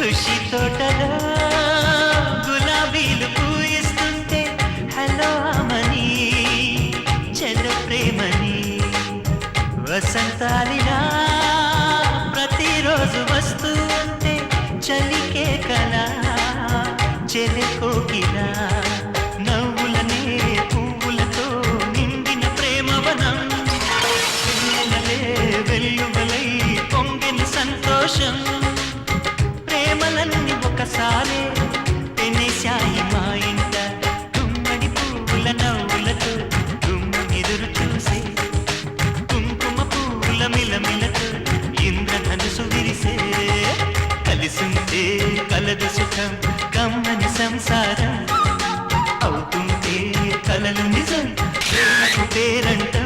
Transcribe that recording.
ఖుషి తోటలో గులాబీలు పూయిస్తుంటే హలో అమని చెల్ల ప్రేమని వసంతాలిలా ప్రతిరోజు వస్తూ ఉంటే చలికే కలా చెలి కోకిలా నవ్వులనే సారే తెనేశాయి మా ఇంట. గుమ్మడి పూల నవ్వులతో గుమ్మ ఎదురు చూసే. కుంకుమ పూల మిలమిలతో ఇంద్రధనుసు విరిసే. కలిసిందే కలదు సుఖం కమ్మని సంసారం. అవుతుంటే కలలు నిజం. పేరంట